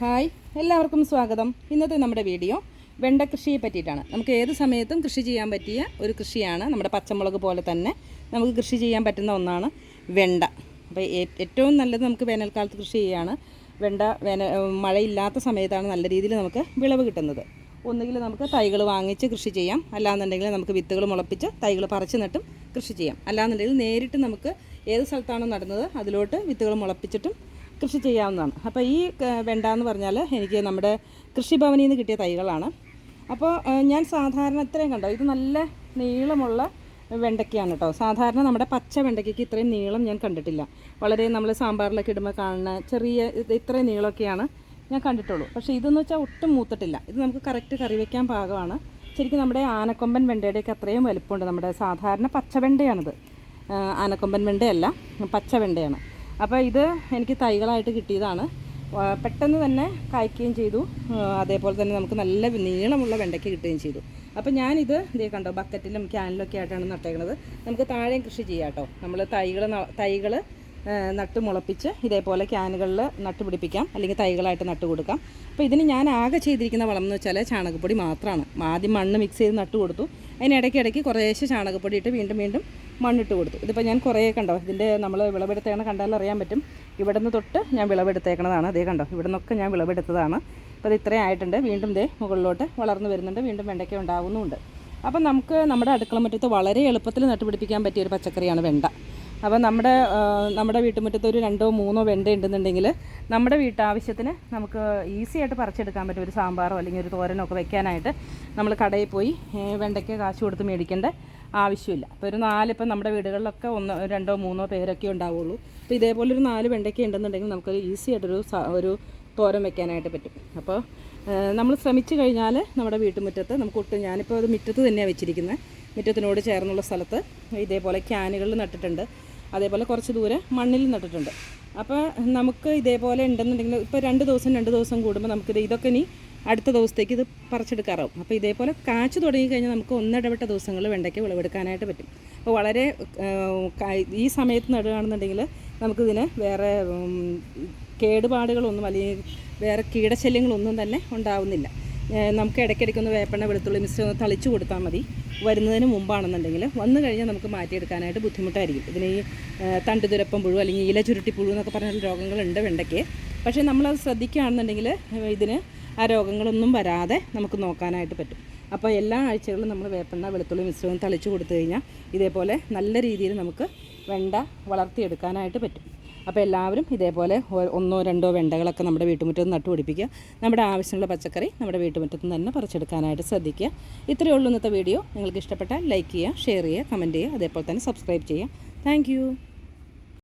Hi എല്ലാവർക്കും സ്വാഗതം. ഇന്നത്തെ നമ്മുടെ വീഡിയോ വെണ്ട കൃഷിയെ പറ്റിയിട്ടാണ്. നമുക്ക് ഏത് സമയത്തും കൃഷി ചെയ്യാൻ പറ്റിയ ഒരു കൃഷിയാണ് നമ്മുടെ പച്ചമുളക് പോലെ തന്നെ നമുക്ക് കൃഷി ചെയ്യാൻ പറ്റുന്ന ഒന്നാണ് വെണ്ട. അപ്പോൾ ഏറ്റവും നല്ലത് നമുക്ക് വേനൽക്കാലത്ത് കൃഷി ചെയ്യുകയാണ് വെണ്ട വേന മഴയില്ലാത്ത സമയത്താണ് നല്ല രീതിയിൽ നമുക്ക് വിളവ് കിട്ടുന്നത്. ഒന്നുകിൽ നമുക്ക് തൈകൾ വാങ്ങിച്ച് കൃഷി ചെയ്യാം. അല്ലാന്നുണ്ടെങ്കിൽ നമുക്ക് വിത്തുകൾ മുളപ്പിച്ച് തൈകൾ പറിച്ച് നട്ടും കൃഷി ചെയ്യാം. അല്ലാന്നുണ്ടെങ്കിൽ നേരിട്ട് നമുക്ക് ഏത് സ്ഥലത്താണോ നടുന്നത് അതിലോട്ട് വിത്തുകൾ മുളപ്പിച്ചിട്ടും കൃഷി ചെയ്യാവുന്നതാണ്. അപ്പോൾ ഈ വെണ്ട എന്ന് പറഞ്ഞാൽ എനിക്ക് നമ്മുടെ കൃഷിഭവനിൽ നിന്ന് കിട്ടിയ തൈകളാണ്. അപ്പോൾ ഞാൻ സാധാരണ ഇത്രയും കണ്ടോ? ഇത് നല്ല നീളമുള്ള വെണ്ടയ്ക്കയാണ് കേട്ടോ സാധാരണ നമ്മുടെ പച്ച വെണ്ടയ്ക്കയ്ക്ക് ഇത്രയും നീളം ഞാൻ കണ്ടിട്ടില്ല. വളരെ നമ്മൾ സാമ്പാറിലൊക്കെ ഇടുമ്പോൾ കാണുന്ന ചെറിയ ഇത് ഇത്രയും നീളമൊക്കെയാണ് ഞാൻ കണ്ടിട്ടുള്ളൂ. പക്ഷേ ഇതെന്ന് വെച്ചാൽ ഒട്ടും മൂത്തിട്ടില്ല. ഇത് നമുക്ക് കറക്റ്റ് കറി വയ്ക്കാൻ പാകമാണ്. ശരിക്കും നമ്മുടെ ആനക്കൊമ്പൻ വെണ്ടയുടെയൊക്കെ അത്രയും വലുപ്പമുണ്ട്. നമ്മുടെ സാധാരണ പച്ച വെണ്ടയാണിത്. ആനക്കൊമ്പൻ വെണ്ടയല്ല പച്ച വെണ്ടയാണ്. അപ്പോൾ ഇത് എനിക്ക് തൈകളായിട്ട് കിട്ടിയതാണ്. പെട്ടെന്ന് തന്നെ കായ്ക്കുകയും ചെയ്തു. അതേപോലെ തന്നെ നമുക്ക് നല്ല നീളമുള്ള വെണ്ടയ്ക്ക് കിട്ടുകയും ചെയ്തു. അപ്പോൾ ഞാനിത് ഇതേ കണ്ടോ ബക്കറ്റിലും ക്യാനിലൊക്കെ ആയിട്ടാണ് നട്ടേക്കുന്നത് നമുക്ക് താഴെയും കൃഷി ചെയ്യാം കേട്ടോ. നമ്മൾ തൈകൾ തൈകൾ നട്ട് മുളപ്പിച്ച് ഇതേപോലെ ക്യാനുകളിൽ നട്ട് പിടിപ്പിക്കാം. അല്ലെങ്കിൽ തൈകളായിട്ട് നട്ട് കൊടുക്കാം. അപ്പോൾ ഇതിന് ഞാൻ ആകെ ചെയ്തിരിക്കുന്ന വളം എന്ന് വെച്ചാൽ ചാണകപ്പൊടി മാത്രമാണ് ആദ്യം മണ്ണ് മിക്സ് ചെയ്ത് നട്ട് കൊടുത്തു. അതിനിടയ്ക്ക് ഇടയ്ക്ക് കുറേശ്ശെ ചാണകപ്പൊടി ഇട്ട് വീണ്ടും വീണ്ടും മണ്ണിട്ട് കൊടുത്തു. ഇതിപ്പോൾ ഞാൻ കുറേ കണ്ടോ? ഇതിന്റെ നമ്മൾ വിളവെടുത്തേക്കണ കണ്ടാൽ അറിയാൻ പറ്റും. ഇവിടെ നിന്ന് തൊട്ട് ഞാൻ വിളവെടുത്തേക്കണതാണ്. അതേ കണ്ടോ? ഇവിടെ നിന്നൊക്കെ ഞാൻ വിളവെടുത്തതാണ്. അപ്പോൾ ഇത് ഇത്രയും ആയിട്ടുണ്ട്. വീണ്ടും ദേ മുകളിലോട്ട് വളർന്നു വരുന്നുണ്ട്. വീണ്ടും വെണ്ടയ്ക്ക ഉണ്ടാകുന്നുമുണ്ട് അപ്പം നമുക്ക് നമ്മുടെ അടുക്കള മുറ്റത്ത് വളരെ എളുപ്പത്തിൽ നട്ടുപിടിപ്പിക്കാൻ പറ്റിയ ഒരു പച്ചക്കറിയാണ് വെണ്ട. അപ്പോൾ നമ്മുടെ നമ്മുടെ വീട്ടുമുറ്റത്ത് ഒരു രണ്ടോ മൂന്നോ വെണ്ട ഉണ്ടെന്നുണ്ടെങ്കിൽ നമ്മുടെ വീട്ടാവശ്യത്തിന് നമുക്ക് ഈസി ആയിട്ട് പറിച്ചെടുക്കാൻ പറ്റും. ഒരു സാമ്പാറോ അല്ലെങ്കിൽ ഒരു തോരനോ ഒക്കെ വെക്കാനായിട്ട് നമ്മൾ കടയിൽ പോയി വെണ്ടയ്ക്ക് കാശ് കൊടുത്ത് മേടിക്കേണ്ട. ആവശ്യമില്ല. അപ്പോൾ ഒരു നാല് ഇപ്പം നമ്മുടെ വീടുകളിലൊക്കെ ഒന്ന് രണ്ടോ മൂന്നോ പേരൊക്കെ ഉണ്ടാവുള്ളൂ. അപ്പോൾ ഇതേപോലെ ഒരു നാല് വെണ്ടയ്ക്ക ഉണ്ടെന്നുണ്ടെങ്കിൽ നമുക്കൊരു ഈസി ആയിട്ടൊരു ഒരു തോരൻ വെക്കാനായിട്ട് പറ്റും. അപ്പോൾ നമ്മൾ ശ്രമിച്ചു കഴിഞ്ഞാൽ നമ്മുടെ വീട്ടുമുറ്റത്ത് നമുക്ക് ഒട്ടും ഞാനിപ്പോൾ അത് മുറ്റത്ത് തന്നെയാണ് വെച്ചിരിക്കുന്നത് മുറ്റത്തിനോട് ചേർന്നുള്ള സ്ഥലത്ത് ഇതേപോലെ ക്യാനുകളിൽ നട്ടിട്ടുണ്ട്. അതേപോലെ കുറച്ച് ദൂരെ മണ്ണിൽ നട്ടിട്ടുണ്ട്. അപ്പോൾ നമുക്ക് ഇതേപോലെ ഉണ്ടെന്നുണ്ടെങ്കിൽ ഇപ്പോൾ രണ്ട് ദിവസം രണ്ട് ദിവസം കൂടുമ്പോൾ നമുക്കിത് ഇതൊക്കെ ഇനി അടുത്ത ദിവസത്തേക്ക് ഇത് പറിച്ചെടുക്കാറാവും. അപ്പോൾ ഇതേപോലെ കാച്ചു തുടങ്ങി കഴിഞ്ഞാൽ നമുക്ക് ഒന്നിടവിട്ട ദിവസങ്ങളിൽ വെണ്ടയ്ക്ക് വിളവെടുക്കാനായിട്ട് പറ്റും. അപ്പോൾ വളരെ ഈ സമയത്ത് നടുകയാണെന്നുണ്ടെങ്കിൽ നമുക്കിതിന് വേറെ കേടുപാടുകളൊന്നും അല്ലെങ്കിൽ വേറെ കീടശല്യങ്ങളൊന്നും തന്നെ ഉണ്ടാവുന്നില്ല. നമുക്ക് നമുക്ക് ഇടയ്ക്കിടയ്ക്കൊന്ന് വേപ്പെണ്ണ വെളുത്തുള്ളി മിശ്രം ഒന്ന് തളിച്ചു കൊടുത്താൽ മതി. വരുന്നതിന് മുമ്പാണെന്നുണ്ടെങ്കിൽ വന്നു കഴിഞ്ഞാൽ നമുക്ക് മാറ്റിയെടുക്കാനായിട്ട് ബുദ്ധിമുട്ടായിരിക്കും. ഇതിന് ഈ തണ്ടുതുരപ്പം പുഴു അല്ലെങ്കിൽ ഇല ചുരുട്ടി പുഴു എന്നൊക്കെ പറഞ്ഞ രോഗങ്ങളുണ്ട് വെണ്ടയ്ക്ക്. പക്ഷേ നമ്മളത് ശ്രദ്ധിക്കുകയാണെന്നുണ്ടെങ്കിൽ ഇതിന് ആ രോഗങ്ങളൊന്നും വരാതെ നമുക്ക് നോക്കാനായിട്ട് പറ്റും. അപ്പോൾ എല്ലാ ആഴ്ചകളിലും നമ്മൾ വേപ്പെണ്ണ വെളുത്തുള്ളി മിശ്രിതം തളിച്ചു കൊടുത്തു കഴിഞ്ഞാൽ ഇതേപോലെ നല്ല രീതിയിൽ നമുക്ക് വെണ്ട വളർത്തിയെടുക്കാനായിട്ട് പറ്റും. അപ്പോൾ എല്ലാവരും ഇതേപോലെ ഒന്നോ രണ്ടോ വെണ്ടകളൊക്കെ നമ്മുടെ വീട്ടുമുറ്റത്ത് നട്ടുപിടിപ്പിക്കുക. നമ്മുടെ ആവശ്യമുള്ള പച്ചക്കറി നമ്മുടെ വീട്ടുമുറ്റത്ത് തന്നെ പറിച്ചെടുക്കാനായിട്ട് ശ്രദ്ധിക്കുക. ഇത്രയേ ഉള്ളൂ ഇന്നത്തെ വീഡിയോ. നിങ്ങൾക്ക് ഇഷ്ടപ്പെട്ടാൽ ലൈക്ക് ചെയ്യുക ഷെയർ ചെയ്യുക കമന്റ് ചെയ്യുക അതേപോലെ തന്നെ സബ്സ്ക്രൈബ് ചെയ്യുക. താങ്ക്